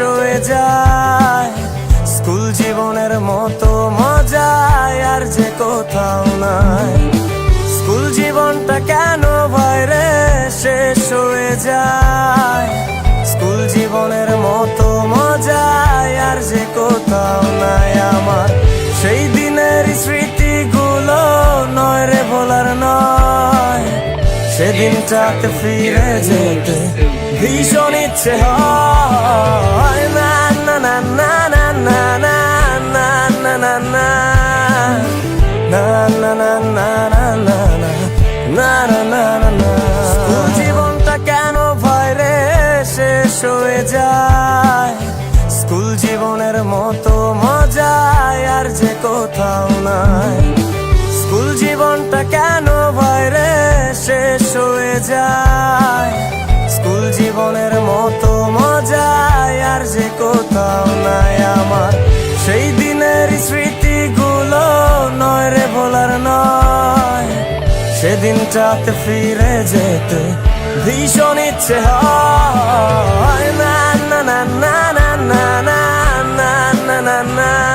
হয়ে যায়। স্কুল জীবনের মতো মজায় আর যে কোথাও নাই। স্কুল জীবনটা কেন বাইরে শেষ হয়ে যায়? স্কুল জীবনের মতো মজায় আর যে কোথাও নাই আমার। সেই দিনের স্মৃতিগুলো নয় রে বলার নয়। সেদিনটাতে ফিরে যেতে ভীষণ ইচ্ছে হয়। না না না না না না না না না স্কুল জীবনটা কেন ভয়রে শেষ হয়ে যায়? স্কুল জীবনের মতো মজায় আর যে কোথাও নাই। স্কুল জীবনটা কেন ভয়রে শেষ হয়ে যায়? স্কুল জীবনের মতো মজায় আর যে কোথাও নাই। সেদিনটাতে ফিরে যেতে ভীষণ ইচ্ছে হয় না না না না না না না না না